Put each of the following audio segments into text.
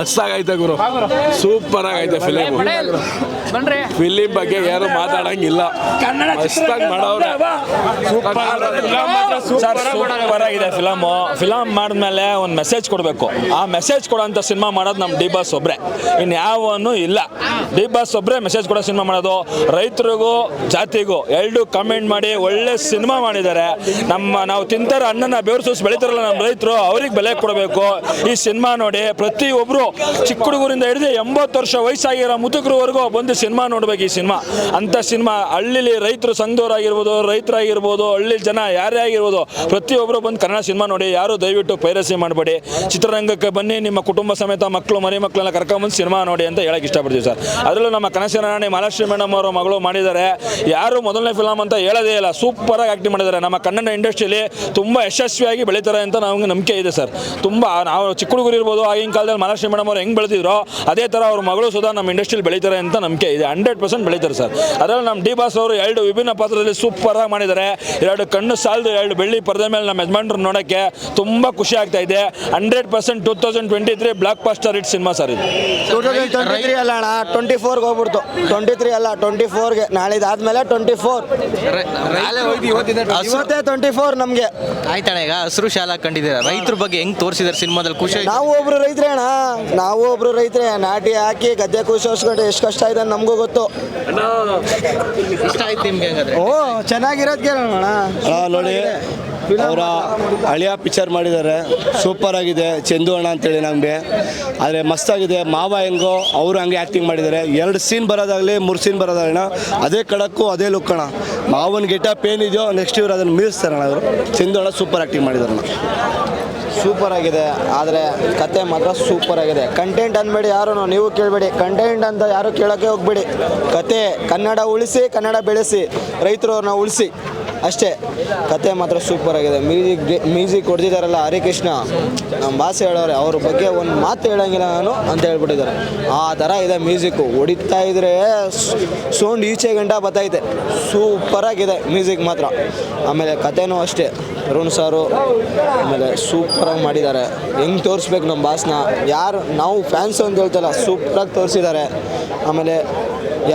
ಮಸ್ತಾಗೈತೆ ಗುರು. ಸೂಪರ್ ಆಗೈತೆ ಫಿಲಿಮ್ ಬನ್ರಿ. ಫಿಲಿಮ್ ಬಗ್ಗೆ ಯಾರು ಮಾತಾಡಂಗಿಲ್ಲ. ಫಿಲಮ್ ಮಾಡವ್ರೆ. ಸರ್ ಸೂಪರ್ ಆಗಿದೆ. ಫಿಲಮು ಫಿಲಮ್ ಮಾಡಿದ್ಮೇಲೆ ಒಂದು ಮೆಸೇಜ್ ಕೊಡಬೇಕು. ಆ ಮೆಸೇಜ್ ಕೊಡೋಂಥ ಸಿನಿಮಾ ಮಾಡೋದು ನಮ್ಮ ಡಿ ಬಾಸ್ ಒಬ್ಬರೇ ಇನ್ನು ಯಾವನು ಇಲ್ಲ. ಡಿ ಬಾಸ್ ಒಬ್ಬರೇ ಮೆಸೇಜ್ ಕೊಡೋ ಸಿನಿಮಾ ಮಾಡೋದು. ರೈತರಿಗೂ ಜಾತಿಗೂ ಎರಡು ಕಮೆಂಟ್ ಮಾಡಿ ಒಳ್ಳೆ ಸಿನಿಮಾ ಮಾಡಿದ್ದಾರೆ. ನಮ್ಮ ನಾವು ತಿಂತಾರ ಅನ್ನನ ಬೆವರು ಸೂಸ್ ಬೆಳಿತಾರಲ್ಲ ನಮ್ಮ ರೈತರು ಅವ್ರಿಗೆ ಬೆಲೆ ಕೊಡಬೇಕು. ಈ ಸಿನಿಮಾ ನೋಡಿ ಪ್ರತಿಯೊಬ್ಬರು ಚಿಕ್ಕ ಹುಡುಗರಿಂದ ಹಿಡಿದು ಎಂಬತ್ತು ವರ್ಷ ವಯಸ್ಸಾಗಿರೋ ಮುದುಕರವರೆಗೂ ಬಂದು ಸಿನಿಮಾ ನೋಡ್ಬೇಕು ಈ ಸಿನಿಮಾ. ಅಂತ ಸಿನಿಮಾ ಹಳ್ಳಿಲಿ ರೈತರು ಸಂಘದವರಾಗಿರ್ಬೋದು, ರೈತರಾಗಿರ್ಬೋದು ಹಳ್ಳಿ ಜನ ಯಾರೇ ಆಗಿರ್ಬೋದು ಪ್ರತಿಯೊಬ್ಬರು ಬಂದು ಕನ್ನಡ ಸಿನಿಮಾ ನೋಡಿ, ಯಾರು ದಯವಿಟ್ಟು ಪೈರಸಿ ಮಾಡಬೇಡಿ. ಚಿತ್ರರಂಗಕ್ಕೆ ಬನ್ನಿ, ನಿಮ್ಮ ಕುಟುಂಬ ಸಮೇತ ಮಕ್ಕಳು, ಮನೆ ಮಕ್ಕಳೆಲ್ಲ ಕರ್ಕೊಂಬಂದು ಸಿನಿಮಾ ನೋಡಿ ಅಂತ ಹೇಳಕ್ಕೆ ಇಷ್ಟಪಡ್ತೀವಿ ಸರ್. ಅದರಲ್ಲೂ ನಮ್ಮ ಕನಸಿನ ರಾಣಿ ಮಹಾಲಕ್ಷ್ಮಿ ಮೇಡಮ್ ಅವರು ಮಗಳು ಮಾಡಿದ್ದಾರೆ. ಯಾರು ಮೊದಲನೇ ಫಿಲಮ್ ಅಂತ ಹೇಳೋದೇ ಇಲ್ಲ. ಸೂಪರಾಗಿ ಆ್ಯಕ್ಟಿಂಗ್ ಮಾಡಿದ್ದಾರೆ. ನಮ್ಮ ಕನ್ನಡ ಇಂಡಸ್ಟ್ರಿಯಲ್ಲಿ ತುಂಬ ಯಶಸ್ವಿಯಾಗಿ ಬೆಳೀತಾರೆ ಅಂತ ನಮಗೆ ನಂಬಿಕೆ ಇದೆ ಸರ್. ತುಂಬ, ನಾವು ಚಿಕ್ಕ ಹುಡುಗರು ಇರ್ಬೋದು, ಆಗಿನ ಕಾಲದಲ್ಲಿ ಮಹಾಲಕ್ಷ್ಮಿ ಮೇಡಮ್ ಅವ್ರು ಹೆಂಗೆ ಬೆಳೆದಿದ್ರು ಅದೇ ಥರ ಅವ್ರ ಮಗಳು ಸುಧಾ ನಮ್ಮ ಇಂಡಸ್ಟ್ರಿಯಲ್ಲಿ ಬೆಳೀತಾರೆ ಅಂತ ನಂಬಿಕೆ ಇದೆ. ಹಂಡ್ರೆಡ್ ಪರ್ಸೆಂಟ್ ಬೆಳೀತಾರೆ ಸರ್. ಅದರಲ್ಲಿ ನಮ್ಮ ಡಿ ಬಾಸ್ ಅವರು ಎರಡು ವಿಭಿನ್ನ ಪಾತ್ರದಲ್ಲಿ ಸೂಪರ್ ಆಗಿ ಮಾಡಿದ್ದಾರೆ. ಎರಡು ಕಣ್ಣು ಸಾಲದು ಎರಡು ಬೆಳ್ಳಿ ಪರದೆ ಮೇಲೆ ನಮ್ಮ ಯಜಮಾನ್ರು ನೋಡೋಕ್ಕೆ ತುಂಬ ಖುಷಿ ಆಗ್ತಾ ಇದೆ. Hundred percent two thousand twenty three blockbuster hit cinema sir ಇದು. ಟೂ ತೌಸಂಡ್ ಟ್ವೆಂಟಿ ತ್ರೀ ಅಲ್ಲ ಅಣ್ಣ ಟ್ವೆಂಟಿ ಫೋರ್ಗೆ ಹೋಗ್ಬಿಡ್ತು. ಟ್ವೆಂಟಿ ತ್ರೀ ಅಲ್ಲ ಟ್ವೆಂಟಿ ಫೋರ್ಗೆ ನಾಳೆ ಇದಾದ್ಮೇಲೆ ಟ್ವೆಂಟಿ ಫೋರ್ ಇವತ್ತೇ ಟ್ವೆಂಟಿ ಫೋರ್ ನಮಗೆ. ಆಯ್ತಣ್ಣ ಈಗ ಹಸಿರು ಶಾಲಾ ಕಂಡಿದ್ದೀರಾ? ರೈತರ ಬಗ್ಗೆ ಹೆಂಗ್ ತೋರಿಸಿದಾರೆ ಸಿನಿಮಾದಲ್ಲಿ? ಖುಷಿ ಆಯ್ತು ನಾವು ಒಬ್ರು ರೈತರೇ ಅಣ್ಣ. ನಾವು ಒಬ್ರು ರೈತರೇ ನಾಟಿ ಹಾಕಿ ಗದ್ದೆ ಖುಷಿ ಹೊಸ್ಕೊಂಡು ಎಷ್ಟು ಕಷ್ಟ ಇದೆ ಅಂತ ನಮಗೂ ಗೊತ್ತು. ಇಷ್ಟ ಆಯ್ತು ನಿಮ್ಗೆ ಹೆಂಗಾದ್ರೆ? ಓ ಚೆನ್ನಾಗಿರೋದು ಕೇಳೋಣ ಅಣ್ಣ. ಅಣ್ಣ ನೋಡಿ ಅವರ ಹಳಿಯ ಪಿಕ್ಚರ್ ಮಾಡಿದ್ದಾರೆ. ಸೂಪರ್ ಆಗಿದೆ. ಚಂದು ಅಣ್ಣ ಅಂತೇಳಿ ನಮಗೆ. ಆದರೆ ಮಸ್ತಾಗಿದೆ ಮಾವ ಹೆಂಗೋ ಅವರು ಹಂಗೆ ಆ್ಯಕ್ಟಿಂಗ್ ಮಾಡಿದ್ದಾರೆ. ಎರಡು ಸೀನ್ ಬರೋದಾಗಲಿ ಮೂರು ಸೀನ್ ಬರೋದಾಗಣ ಅದೇ ಕಡಕ್ಕು ಅದೇ ಲುಕ್ ಅಣ್ಣ. ಮಾವನ ಗೆಟಪ್ ಏನಿದೆಯೋ ನೆಕ್ಸ್ಟ್ ಇವ್ರು ಅದನ್ನು ಮೀರಿಸ್ತಾರೆ ಅಣ್ಣ ಅವರು ಚಂದು ಅಣ್ಣ ಸೂಪರ್ ಆ್ಯಕ್ಟಿಂಗ್ ಮಾಡಿದ್ದಾರೆ ಅಣ್ಣ. ಸೂಪರ್ ಆಗಿದೆ. ಆದರೆ ಕತೆ ಮಾತ್ರ ಸೂಪರ್ ಆಗಿದೆ. ಕಂಟೆಂಟ್ ಅನ್ಬೇಡಿ ಯಾರು ನೀವು ಕೇಳಬೇಡಿ. ಕಂಟೆಂಟ್ ಅಂತ ಯಾರು ಕೇಳೋಕ್ಕೆ ಹೋಗ್ಬೇಡಿ. ಕತೆ ಕನ್ನಡ ಉಳಿಸಿ, ಕನ್ನಡ ಬೆಳೆಸಿ ರೈತರು ಅವ್ರನ್ನ ಉಳಿಸಿ. ಅಷ್ಟೇ. ಕತೆ ಮಾತ್ರ ಸೂಪರ್ ಆಗಿದೆ. ಮ್ಯೂಸಿಕ್ ಮ್ಯೂಸಿಕ್ ಹೊಡೆದಿದ್ದಾರಲ್ಲ ಹರಿಕೃಷ್ಣ. ನಮ್ಮ ಭಾಷೆ ಹೇಳೋರೆ, ಅವ್ರ ಬಗ್ಗೆ ಒಂದು ಮಾತು ಹೇಳೋಂಗಿಲ್ಲ ನಾನು ಅಂತ ಹೇಳ್ಬಿಟ್ಟಿದ್ದಾರೆ. ಆ ಥರ ಇದೆ ಮ್ಯೂಸಿಕ್ಕು ಹೊಡಿತಾ ಇದ್ರೆ ಸೌಂಡ್ ಈಚೆ ಗಂಟ ಬತ್ತೈತೆ ಸೂಪರಾಗಿದೆ ಮ್ಯೂಸಿಕ್ ಮಾತ್ರ. ಆಮೇಲೆ ಕತೆನೂ ಅಷ್ಟೇ. ಅರುಣ್ ಸಾರು, ಆಮೇಲೆ ಸೂಪರಾಗಿ ಮಾಡಿದ್ದಾರೆ. ಹೆಂಗೆ ತೋರಿಸ್ಬೇಕು ನಮ್ಮ ಬಾಸ್ನ ಯಾರು ನಾವು ಫ್ಯಾನ್ಸ್ ಅಂತ ಹೇಳ್ತಲ್ಲ, ಸೂಪರಾಗಿ ತೋರಿಸಿದ್ದಾರೆ. ಆಮೇಲೆ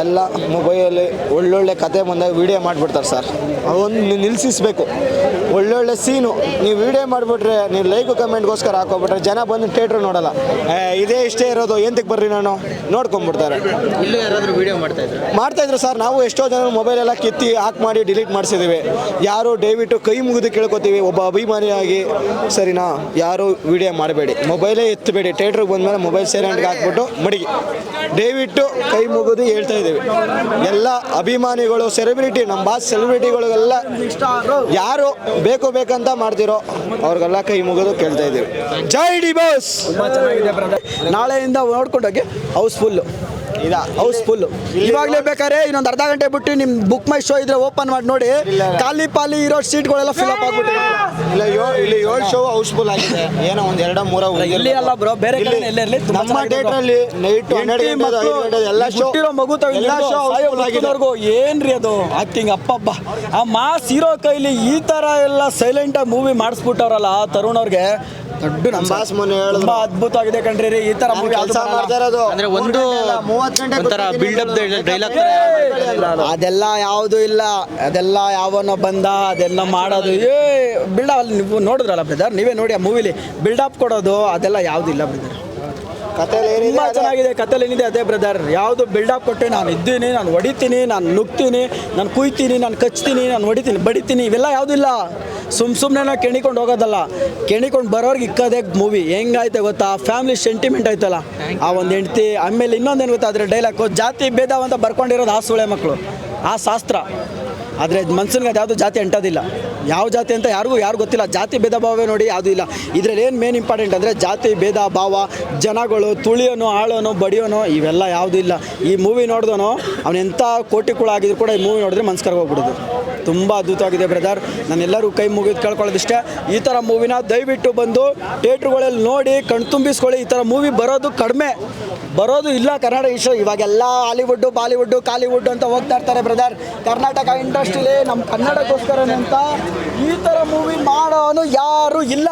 ಎಲ್ಲ ಮೊಬೈಲಲ್ಲಿ ಒಳ್ಳೊಳ್ಳೆ ಕತೆ ಬಂದಾಗ ವೀಡಿಯೋ ಮಾಡಿಬಿಡ್ತಾರೆ ಸರ್. ಅದೊಂದು ನಿಲ್ಲಿಸಬೇಕು ಒಳ್ಳೊಳ್ಳೆ ಸೀನು. ನೀವು ವೀಡಿಯೋ ಮಾಡಿಬಿಟ್ರೆ ನೀವು ಲೈಕ್ ಕಮೆಂಟ್ಗೋಸ್ಕರ ಹಾಕೋಬಿಟ್ರೆ ಜನ ಬಂದು ಥಿಯೇಟ್ರ್ ನೋಡಲ್ಲ. ಇದೇ ಇಷ್ಟೇ ಇರೋದು. ಎಂತಕ್ಕೆ ಬರ್ರಿ ನಾನು? ನೋಡ್ಕೊಂಬಿಡ್ತಾರೆ. ಮಾಡ್ತಾಯಿದ್ರು ಸರ್. ನಾವು ಎಷ್ಟೋ ಜನ ಮೊಬೈಲ್ ಎಲ್ಲ ಕಿತ್ತಿ ಹಾಕ್ ಮಾಡಿ ಡಿಲೀಟ್ ಮಾಡಿಸಿದ್ದೀವಿ ಯಾರು ದಯವಿಟ್ಟು ಕೈ ಮುಗಿದು ಕೇಳ್ಕೊತೀವಿ. ಒಬ್ಬ ಅಭಿಮಾನಿಯಾಗಿ ಸರಿನಾ? ಯಾರು ವಿಡಿಯೋ ಮಾಡಬೇಡಿ. ಮೊಬೈಲೇ ಎತ್ತಬೇಡಿ. ಥಿಯೇಟ್ರಿಗೆ ಬಂದಮೇಲೆ ಮೊಬೈಲ್ ಸೈಲೆಂಟ್ಗೆ ಹಾಕ್ಬಿಟ್ಟು ಮಡಗಿ. ದಯವಿಟ್ಟು ಕೈ ಮುಗಿದು ಹೇಳ್ತಾ ಇದ್ದೀವಿ ಎಲ್ಲ ಅಭಿಮಾನಿಗಳು ಸೆಲೆಬ್ರಿಟಿ ನಮ್ಮ ಬಾಸ್ ಸೆಲೆಬ್ರಿಟಿಗಳಿಗೆಲ್ಲ ಯಾರು ಬೇಕು ಬೇಕಂತ ಮಾಡ್ತಿರೋ ಅವ್ರಿಗೆಲ್ಲ ಕೈ ಮುಗಿದು ಕೇಳ್ತಾ ಇದ್ದೀವಿ. ಜೈ ಡಿ ಬಾಸ್! ನಾಳೆಯಿಂದ ನೋಡ್ಕೊಂಡೋಗಿ ಹೌಸ್ಫುಲ್ಲು ಇದ ಹೌಸ್ಫುಲ್ ಇವಾಗಲೇ ಬೇಕಾದ್ರೆ ಇನ್ನೊಂದು ಅರ್ಧ ಗಂಟೆ ಬಿಟ್ಟು ನಿಮ್ಮ ಬುಕ್ ಮೈ ಶೋ ಇದ್ರೆ ಓಪನ್ ಮಾಡಿ ನೋಡಿ. ಖಾಲಿ ಪಾಲಿ ಇರೋ ಸೀಟ್ಗಳೆಲ್ಲ ಫಿಲ್ ಅಪ್ ಆಗ್ಬಿಟ್ಟಿದೆ ಇಲ್ಲ ಯೋ ಇಲ್ಲಿ ಏಳು ಶೋ ಹೌಸ್ಫುಲ್ ಆಗಿದೆ. ಏನೋ ಒಂದ್ ಎರಡ ಮೂರ ಇಲ್ಲಿ ಅಲ್ಲ ಬ್ರೋ ಬೇರೆ ಕಡೆ ಎಲ್ಲೇ ಇರ್ಲಿ, ನಮ್ಮ ಚೆನ್ನಾಗಿದೆ ಥಿಯೇಟರ್ ಅಲ್ಲಿ ನೈಟ್ ಎಲ್ಲ ಶೋ ಮಗು ಎಲ್ಲ ಶೋ ಹೌಸ್ಫುಲ್ ಆಗಿದೆ. ಏನ್ರಿ ಅದು? ಆಕ್ಟಿಂಗ್ ಅಪ್ಪಬ್ಬ ಆ ಮಾಸ್ ಹೀರೋ ಕೈಲಿ ಈ ತರ ಎಲ್ಲ ಸೈಲೆಂಟ್ ಆಗಿ ಮೂವಿ ಮಾಡಿಸ್ಬಿಟ್ಟವ್ರಲ್ಲ ತರುಣ್ ಅವ್ರಿಗೆ ದೊಡ್ಡ ನಮ್ಮ ಬಾಸ್ ಮೊನ್ನೆ ಹೇಳಿದ್ರು. ತುಂಬಾ ಅದ್ಭುತವಾಗಿದೆ ಕಣ್ರಿ ರೀ ಈ ತರ ಮೂವಿ ಕೆಲಸ ಮಾಡ್ತಾ ಇರೋದು. ಅಂದ್ರೆ ಒಂದು ಮೂವತ್ತು ಗಂಟೆ ಒಂಥರ ಬಿಲ್ಡಪ್ ಡೈಲಾಗ್ ತರ ಅದೆಲ್ಲ ಯಾವುದು ಇಲ್ಲ. ಅದೆಲ್ಲ ಯಾವನೋ ಬಂದ ಅದೆಲ್ಲ ಮಾಡೋದು. ಏ ಬಿಲ್ಡಪ್ ಅಲ್ಲಿ ನೀವು ನೋಡಿದ್ರಲ್ಲ ಬ್ರದರ್ ನೀವೇ ನೋಡಿ ಆ ಮೂವಿಲಿ ಬಿಲ್ಡಪ್ ಕೊಡೋದು ಅದೆಲ್ಲ ಯಾವುದು ಇಲ್ಲ ಬ್ರದರ್ ತುಂಬ. ಚೆನ್ನಾಗಿದೆ ಕಥೆಲಿ ಏನಿದೆ ಅದೇ ಬ್ರದರ್ ಯಾವುದು ಬಿಲ್ಡಪ್ ಕೊಟ್ಟೆ ನಾನು ಇದ್ದೀನಿ ನಾನು ಹೊಡಿತೀನಿ ನಾನು ನುಗ್ತೀನಿ ನಾನು ಕುಯ್ತೀನಿ ನಾನು ಕಚ್ತೀನಿ ನಾನು ಹೊಡಿತೀನಿ ಬಡಿತೀನಿ ಇವೆಲ್ಲ ಯಾವುದಿಲ್ಲ ಸುಮ್ ಸುಮ್ಮನೆ ನಾವು ಕೆಣಿಕೊಂಡು ಹೋಗೋದಲ್ಲ. ಕೆಣಿಕೊಂಡು ಬರೋರ್ಗೆ ಇಕ್ಕದೇ ಮೂವಿ ಹೆಂಗಾಯ್ತೆ ಗೊತ್ತಾ? ಫ್ಯಾಮಿಲಿ ಸೆಂಟಿಮೆಂಟ್ ಆಯ್ತಲ್ಲ. ಆ ಒಂದು ಹೆಂಡತಿ ಆಮೇಲೆ ಇನ್ನೊಂದೇನು ಗೊತ್ತಾ? ಅದ್ರ ಡೈಲಾಗು ಜಾತಿ ಭೇದ ಅಂತ ಬರ್ಕೊಂಡಿರೋದು ಆ ಸುಳೆ ಮಕ್ಕಳು ಆ ಶಾಸ್ತ್ರ. ಆದರೆ ಮನ್ಸನ್ಗೆ ಅದು ಯಾವುದು ಜಾತಿ ಅಂಟೋದಿಲ್ಲ. ಯಾವ ಜಾತಿ ಅಂತ ಯಾರಿಗೂ ಯಾರು ಗೊತ್ತಿಲ್ಲ. ಜಾತಿ ಭೇದ ಭಾವವೇ ನೋಡಿ ಯಾವುದೂ ಇಲ್ಲ. ಇದರಲ್ಲಿ ಏನು ಮೇನ್ ಇಂಪಾರ್ಟೆಂಟ್ ಅಂದರೆ ಜಾತಿ ಭೇದ ಭಾವ, ಜನಗಳು, ತುಳಿಯೋನು, ಆಳೋನು, ಬಡಿಯೋನು ಇವೆಲ್ಲ ಯಾವುದೂ ಇಲ್ಲ. ಈ ಮೂವಿ ನೋಡ್ದೋನು ಅವನೆಂಥ ಆಗಿದ್ರು ಕೂಡ ಈ ಮೂವಿ ನೋಡಿದ್ರೆ ಮನ್ಸ್ಕರ್ಗೆ ಹೋಗ್ಬಿಡೋದು. ತುಂಬ ಅದ್ಭುತವಾಗಿದೆ ಬ್ರದರ್. ನಾನೆಲ್ಲರೂ ಕೈ ಮುಗಿದು ಕೇಳ್ಕೊಳ್ಳೋದಿಷ್ಟೇ. ಈ ಥರ ಮೂವಿನ ದಯವಿಟ್ಟು ಬಂದು ಥಿಯೇಟ್ರ್ಗಳಲ್ಲಿ ನೋಡಿ ಕಣ್ತುಂಬಿಸ್ಕೊಳ್ಳಿ ಈ ಥರ ಮೂವಿ ಬರೋದು ಕಡಿಮೆ. ಬರೋದು ಇಲ್ಲ ಕನ್ನಡ ಇಷ್ಟ ಇವಾಗೆಲ್ಲ ಹಾಲಿವುಡ್ಡು, ಬಾಲಿವುಡ್ಡು ಕಾಲಿವುಡ್ ಅಂತ ಹೋಗ್ತಾ ಇರ್ತಾರೆ ಬ್ರದರ್. ಕರ್ನಾಟಕ ಇಂಡಸ್ಟ್ರಿಲಿ ನಮ್ಮ ಕನ್ನಡಕ್ಕೋಸ್ಕರ ಅಂತ ಈ ಥರ ಮೂವಿ ಮಾಡೋನು ಯಾರು ಇಲ್ಲ.